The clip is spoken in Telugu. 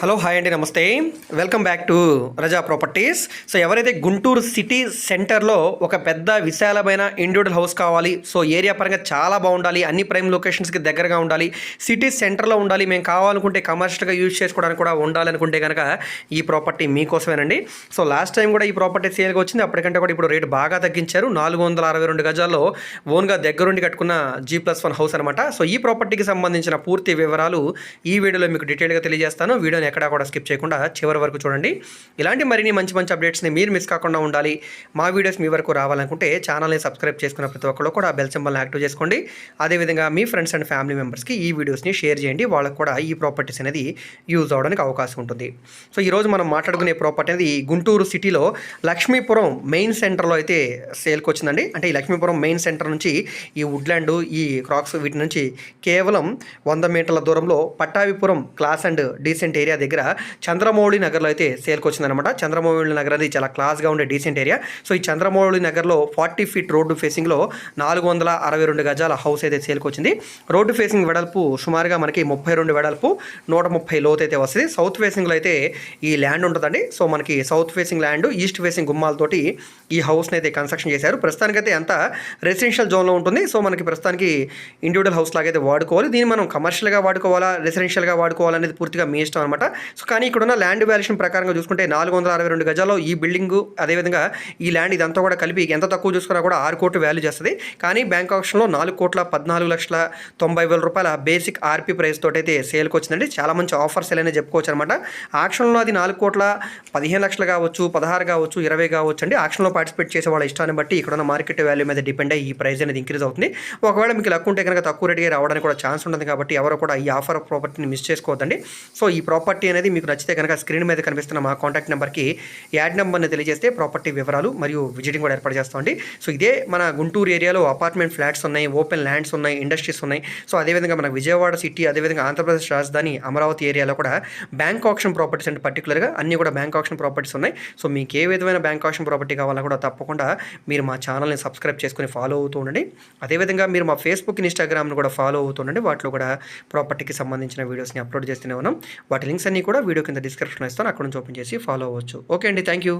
హలో హాయ్ అండి namaste. Welcome back to Raza properties so ఎవరైతే గుంటూరు సిటీ సెంటర్లో ఒక పెద్ద విశాలమైన ఇండివిజువల్ హౌస్ కావాలి సో ఏరియా పరంగా చాలా బాగుండాలి అన్ని ప్రైమ్ లొకేషన్స్కి దగ్గరగా ఉండాలి సిటీ సెంటర్లో ఉండాలి మేము కావాలనుకుంటే కమర్షియల్గా యూజ్ చేసుకోవడానికి కూడా ఉండాలనుకుంటే కనుక ఈ ప్రాపర్టీ మీకోసమేనండి. సో లాస్ట్ టైం కూడా ఈ ప్రాపర్టీ సేల్గా వచ్చింది అప్పటికంటే కూడా ఇప్పుడు రేటు బాగా తగ్గించారు. నాలుగు వందల అరవై రెండు గజాల్లో ఓన్గా దగ్గరుండి కట్టుకున్న జీ ప్లస్ వన్ హౌస్ అనమాట సో ఈ ప్రాపర్టీకి సంబంధించిన పూర్తి వివరాలు ఈ వీడియోలో మీకు డీటెయిల్గా తెలియజేస్తాను. వీడియోని ఎక్కడా కూడా స్కిప్ చేయకుండా చివరి వరకు చూడండి. ఇలాంటి మరిన్ని మంచి మంచి అప్డేట్స్ని మీరు మిస్ కాకుండా ఉండాలి. మా వీడియోస్ మీ వరకు రావాలనుకుంటే ఛానల్ని సబ్స్క్రైబ్ చేసుకున్న ప్రతి ఒక్కరు కూడా బెల్ సింబల్ని యాక్టివ్ చేసుకోండి. అదేవిధంగా మీ ఫ్రెండ్స్ అండ్ ఫ్యామిలీ మెంబర్స్కి ఈ వీడియోస్ని షేర్ చేయండి. వాళ్ళకు కూడా ఈ ప్రాపర్టీస్ అనేది యూజ్ అవడానికి అవకాశం ఉంటుంది. సో ఈరోజు మనం మాట్లాడుకునే ప్రాపర్టీ అనేది గుంటూరు సిటీలో లక్ష్మీపురం మెయిన్ సెంటర్లో అయితే సేల్కి వచ్చిందండి. అంటే ఈ లక్ష్మీపురం మెయిన్ సెంటర్ నుంచి ఈ వుడ్లాండ్ ఈ క్రాక్స్ వీటి నుంచి కేవలం వంద మీటర్ల దూరంలో Pattabhipuram class and decent area దగ్గర చంద్రమౌళి నగర్లో అయితే సేల్కి వచ్చిందనమాట చంద్రమౌళి నగర్ అది చాలా క్లాస్గా ఉండే డీసెంట్ ఏరియా సో ఈ చంద్రమౌళి నగర్లో ఫార్టీ ఫీట్ రోడ్డు ఫేసింగ్లో నాలుగు వందల అరవై రెండు గజాల హౌస్ అయితే సేల్కి వచ్చింది రోడ్డు ఫేసింగ్ వెడల్పు సుమారుగా మనకి ముప్పై రెండు వెడల్పు నూట ముప్పై లోతు అయితే వస్తుంది. సౌత్ ఫేసింగ్లో అయితే ఈ ల్యాండ్ ఉంటుందండి. సో మనకి south facing land east facing గుమ్మాలతోటి ఈ హౌస్ని అయితే కన్స్ట్రక్షన్ చేశారు. ప్రస్తుతానికైతే అంత రెసిడెన్షియల్ జోన్లో ఉంటుంది. సో మనకి ప్రస్తుతానికి ఇండివిజువల్ హౌస్ లాగైతే వాడుకోవాలి. దీన్ని మనం కమర్షియల్గా వాడుకోవాలా రెసిడెన్షియల్గా వాడుకోవాలనేది పూర్తిగా మీ ఇష్టం అనమాట సో కానీ ఇక్కడ ఉన్న ల్యాండ్ వాల్యుయేషన్ ప్రకారంగా చూసుకుంటే నాలుగు వందల అరవై రెండు గజాల్లో ఈ బిల్డింగ్ అదేవిధంగా ఈ ల్యాండ్ ఇదంతా కూడా కలిపి ఎంత తక్కువ చూసుకున్నా కూడా ఆరు కోట్లు వాల్యూ చేస్తుంది. కానీ బ్యాంక్ ఆప్షన్లో నాలుగు కోట్ల పద్నాలుగు లక్షల తొంభై వేల రూపాయల బేసిక్ ఆర్పీ ప్రైస్ తోటి అయితే సేల్కి వచ్చిందండి. చాలా మంచి ఆఫర్స్ ఎలా చెప్పుకోవచ్చు అనమాట. ఆక్షన్లో అది నాలుగు కోట్ల పదిహేను లక్షలు కావచ్చు పదహారు కావచ్చు ఇరవై కావచ్చు అండి. ఆక్షన్లో పార్టిసిపేట్ చేసే వాళ్ళ ఇష్టాన్ని బట్టి ఇక్కడ ఉన్న మార్కెట్ వాల్యూ మీద డిపెండ్ అయ్యి ఈ ప్రైస్ అనేది ఇంక్రీజ్ అవుతుంది. ఒకవేళ మీకు లక్ ఉంటే కనుక తక్కువ రేటుగా రావడానికి కూడా ఛాన్స్ ఉంటుంది కాబట్టి ఎవరు కూడా ఈ ఆఫర్ ప్రాపర్టీని మిస్ చేసుకోవద్దండి. సో ఈ ప్రాపర్టీ అనేది మీకు నచ్చితే కనుక స్క్రీన్ మీద కనిపిస్తున్న మా కాంటాక్ట్ నెంబర్కి యాడ్ నెంబర్ని తెలియజేస్తే ప్రాపర్టీ వివరాలు మరియు విజిటింగ్ కూడా ఏర్పాటు చేస్తామండి సో ఇదే మన గుంటూరు ఏరియాలో అపార్ట్మెంట్ ఫ్లాట్స్ ఉన్నాయి ఓపెన్ ల్యాండ్స్ ఉన్నాయి ఇండస్ట్రీస్ ఉన్నాయి. సో అదేవిధంగా మన విజయవాడ సిటీ అదేవిధంగా ఆంధ్రప్రదేశ్ రాజధాని అమరావతి ఏరియాలో కూడా బ్యాంక్ ఆప్షన్ ప్రాపర్టీస్ అంటే పర్టికులర్గా అన్ని కూడా బ్యాంక్ ఆప్షన్ ప్రాపర్టీస్ ఉన్నాయి. సో మీకు ఏ విధమైన బ్యాంక్ ఆప్షన్ ప్రాపర్టీ కావాలన్నా కూడా తప్పకుండా మీరు మా ఛానల్ని సబ్స్క్రైబ్ చేసుకుని ఫాలో అవుతూ ఉండండి. అదేవిధంగా మీరు మా ఫేస్బుక్ ఇన్స్టాగ్రామ్ను కూడా ఫాలో అవుతూ ఉండండి. వాటిలో కూడా ప్రాపర్టీకి సంబంధించిన వీడియోస్ని అప్లోడ్ చేస్తూనే ఉన్నాం. వాటి లింక్స్ లింక్స్ అన్ని కూడా వీడియో కింద డిస్క్రిప్షన్లో ఇస్తాను. అక్కడ నుంచి ఓపెన్ చేసి ఫాలో అవ్వచ్చు. ఓకే అండి థ్యాంక్ యూ